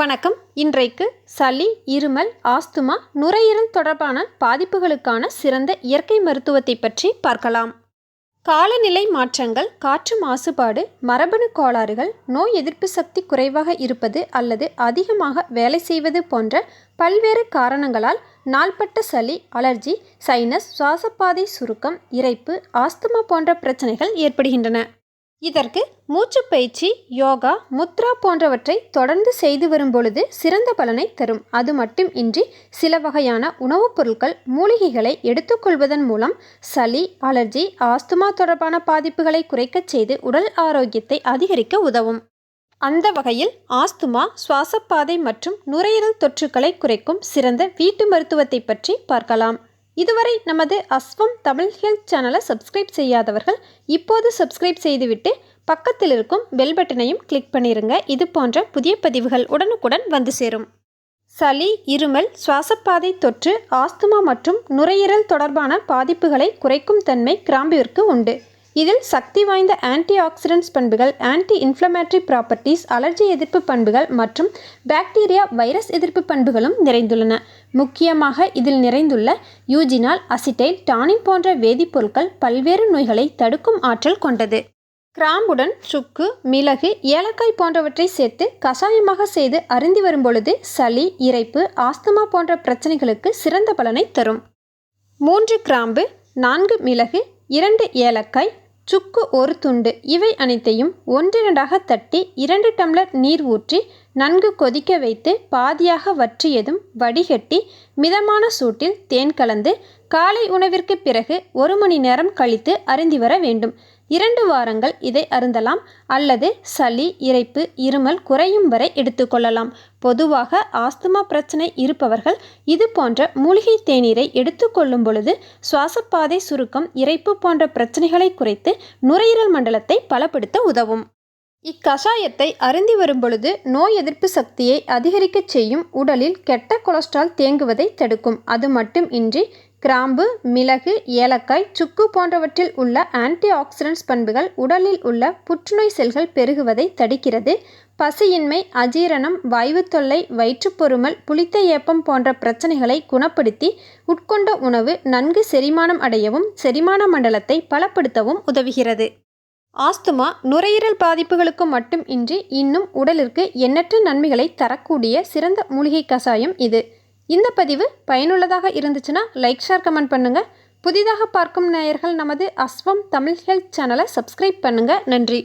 வணக்கம். இன்றைக்கு சளி இருமல் ஆஸ்துமா நுரையீரல் தொடர்பான பாதிப்புகளுக்கான சிறந்த இயற்கை மருத்துவத்தை பற்றி பார்க்கலாம். காலநிலை மாற்றங்கள் காற்று மாசுபாடு மரபணு கோளாறுகள் நோய் எதிர்ப்பு சக்தி குறைவாக இருப்பது அல்லது அதிகமாக வேலை செய்வது போன்ற பல்வேறு காரணங்களால் நாள்பட்ட சளி அலர்ஜி சைனஸ் சுவாசப்பாதை சுருக்கம் இறைப்பு ஆஸ்துமா போன்ற பிரச்சனைகள் ஏற்படுகின்றன. இதற்கு மூச்சு பயிற்சி யோகா முத்ரா போன்றவற்றை தொடர்ந்து செய்து வரும் பொழுது சிறந்த பலனை தரும். அது மட்டும் இன்றி சில வகையான உணவுப் பொருட்கள் மூலிகைகளை எடுத்துக்கொள்வதன் மூலம் சளி அலர்ஜி ஆஸ்துமா தொடர்பான பாதிப்புகளை குறைக்கச் செய்து உடல் ஆரோக்கியத்தை அதிகரிக்க உதவும். அந்த வகையில் ஆஸ்துமா சுவாசப்பாதை மற்றும் நுரையீரல் தொற்றுக்களை குறைக்கும் சிறந்த வீட்டு மருத்துவத்தை பற்றி பார்க்கலாம். இதுவரை நமது அஸ்வம் தமிழ் ஹெல்த் சேனலை சப்ஸ்கிரைப் செய்யாதவர்கள் இப்போது சப்ஸ்கிரைப் செய்துவிட்டு பக்கத்தில் இருக்கும் பெல் பட்டனையும் கிளிக் பண்ணிருங்க. இது போன்ற புதிய பதிவுகள் உடனுக்குடன் வந்து சேரும். சளி இருமல் சுவாசப்பாதை தொற்று ஆஸ்துமா மற்றும் நுரையீரல் தொடர்பான பாதிப்புகளை குறைக்கும் தன்மை கிராம்புவிற்கு உண்டு. இதில் சக்தி வாய்ந்த ஆன்டி ஆக்சிடென்ட்ஸ் பண்புகள் ஆன்டி இன்ஃப்ளமேட்டரி ப்ராப்பர்ட்டிஸ் அலர்ஜி எதிர்ப்பு பண்புகள் மற்றும் பாக்டீரியா வைரஸ் எதிர்ப்பு பண்புகளும் நிறைந்துள்ளன. முக்கியமாக இதில் நிறைந்துள்ள யூஜினால் அசிட்டைல் டானின் போன்ற வேதிப்பொருட்கள் பல்வேறு நோய்களை தடுக்கும் ஆற்றல் கொண்டது. கிராம்புடன் சுக்கு மிளகு ஏலக்காய் போன்றவற்றை சேர்த்து கஷாயமாக செய்து அருந்தி வரும்பொழுது சளி இரைப்பு ஆஸ்துமா போன்ற பிரச்சனைகளுக்கு சிறந்த பலனை தரும். மூன்று கிராம்பு நான்கு மிளகு இரண்டு ஏலக்காய் சுக்கு ஒரு துண்டு. இவை அனைத்தையும் ஒன்றிரண்டாக தட்டி இரண்டு டம்ளர் நீர் ஊற்றி நன்கு கொதிக்க வைத்து பாதியாக வற்றியதும் வடிகட்டி மிதமான சூட்டில் தேன் கலந்து காலை உணவிற்கு பிறகு ஒரு மணி நேரம் கழித்து அருந்தி வர வேண்டும். இரண்டு வாரங்கள் இதை அருந்தலாம். அல்லது சளி இரைப்பு இருமல் குறையும் வரை எடுத்துக்கொள்ளலாம் பொதுவாக ஆஸ்துமா பிரச்சனை இருப்பவர்கள் இது போன்ற மூலிகை தேநீரை எடுத்துக்கொள்ளும் பொழுது சுவாசப்பாதை சுருக்கம் இரைப்பு போன்ற பிரச்சனைகளை குறைத்து நுரையீரல் மண்டலத்தை பலப்படுத்த உதவும். இக்கஷாயத்தை அருந்தி வரும்பொழுது நோய் எதிர்ப்பு சக்தியை அதிகரிக்கச் செய்யும் உடலில் கெட்ட கொலஸ்ட்ரால் தேங்குவதை தடுக்கும். அது மட்டும் இன்றி கிராம்பு மிளகு ஏலக்காய் சுக்கு போன்றவற்றில் உள்ள ஆன்டி ஆக்சிடென்ட்ஸ் பண்புகள் உடலில் உள்ள புற்றுநோய் செல்கள் பெருகுவதை தடுக்கிறது. பசியின்மை அஜீரணம் வாய்வு தொல்லை வயிற்றுப்பொருமல் புளித்த ஏப்பம் போன்ற பிரச்சனைகளை குணப்படுத்தி உட்கொண்ட உணவு நன்கு செரிமானம் அடையவும் செரிமான மண்டலத்தை பலப்படுத்தவும் உதவுகிறது. ஆஸ்துமா நுரையீரல் பாதிப்புகளுக்கு மட்டும் இன்றி இன்னும் உடலிற்கு எண்ணற்ற நன்மைகளை தரக்கூடிய சிறந்த மூலிகை கஷாயம் இது. இந்த பதிவு பயனுள்ளதாக இருந்துச்சுன்னா லைக் ஷேர் கமெண்ட் பண்ணுங்கள் புதிதாக பார்க்கும் நேயர்கள் நமது அஸ்வம் தமிழ் ஹெல்த் சேனலை சப்ஸ்கிரைப் பண்ணுங்கள் நன்றி.